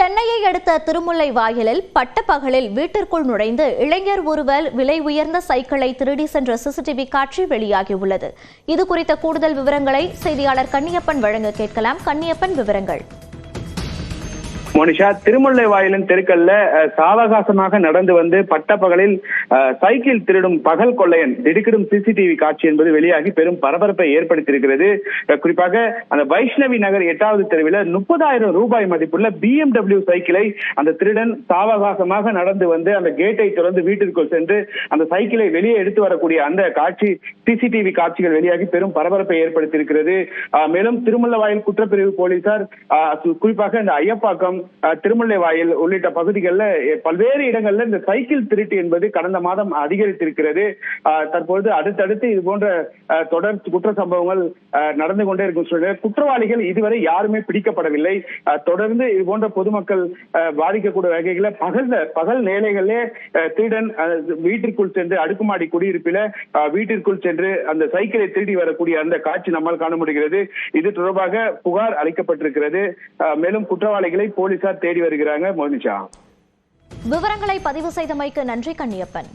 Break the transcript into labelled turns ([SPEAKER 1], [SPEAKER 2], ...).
[SPEAKER 1] சென்னையை அடுத்த திருமுல்லை வாயிலில் பட்டப்பகலில் வீட்டிற்குள் நுழைந்து இளைஞர் ஒருவர் விலை உயர்ந்த சைக்கிளை திருடி சென்ற சிசிடிவி காட்சி வெளியாகியுள்ளது. இது குறித்த கூடுதல் விவரங்களை செய்தியாளர் கன்னியப்பன் வழங்க கேட்கலாம். கன்னியப்பன் விவரங்கள்.
[SPEAKER 2] மோனிஷா திருமுல்லை வாயிலின் தெருக்கல்ல சாவகாசமாக நடந்து வந்து பட்டப்பகலில் சைக்கிள் திருடும் பகல் கொள்ளையன் திடுக்கிடும் சிசிடிவி காட்சி என்பது வெளியாகி பெரும் பரபரப்பை ஏற்படுத்தியிருக்கிறது. குறிப்பாக அந்த வைஷ்ணவி நகர் எட்டாவது தெருவில் முப்பதாயிரம் ரூபாய் மதிப்புள்ள பிஎம்டபிள்யூ சைக்கிளை அந்த திருடன் சாவகாசமாக நடந்து வந்து அந்த கேட்டை திறந்து வீட்டிற்குள் சென்று அந்த சைக்கிளை வெளியே எடுத்து வரக்கூடிய அந்த காட்சி சிசிடிவி காட்சிகள் வெளியாகி பெரும் பரபரப்பை ஏற்படுத்தியிருக்கிறது. மேலும் மேலும் திருமுல்லவாயில் குற்றப்பிரிவு போலீசார் குறிப்பாக இந்த ஐயப்பாக்கம் திருமலை வாயில் உள்ளிட்ட பகுதிகளில் பல்வேறு இடங்கள்ல இந்த சைக்கிள் திருட்டு என்பது கடந்த மாதம் அதிகரித்திருக்கிறது. தற்பொழுது அடுத்தடுத்து இது போன்ற தொடர் குற்ற சம்பவங்கள் நடந்து கொண்டே இருக்கும் சூழ்நிலை குற்றவாளிகள் இதுவரை யாருமே பிடிக்கப்படவில்லை. தொடர்ந்து இது போன்ற பொதுமக்கள் பாதிக்கக்கூடிய வகைகளை பகல் பகல் நேலைகளே திருடன் வீட்டிற்குள் சென்று அடுக்குமாடி குடியிருப்பில வீட்டிற்குள் சென்று அந்த சைக்கிளை திருடி வரக்கூடிய அந்த காட்சி நம்மால் காண முடிகிறது. இது தொடர்பாக புகார் அளிக்கப்பட்டிருக்கிறது. மேலும் குற்றவாளிகளை போலீஸ் போலீசார் தேடி வருகிறாங்க மோனிஷா
[SPEAKER 1] விவரங்களை பதிவு செய்தமைக்கு நன்றி கண்ணியப்பன்.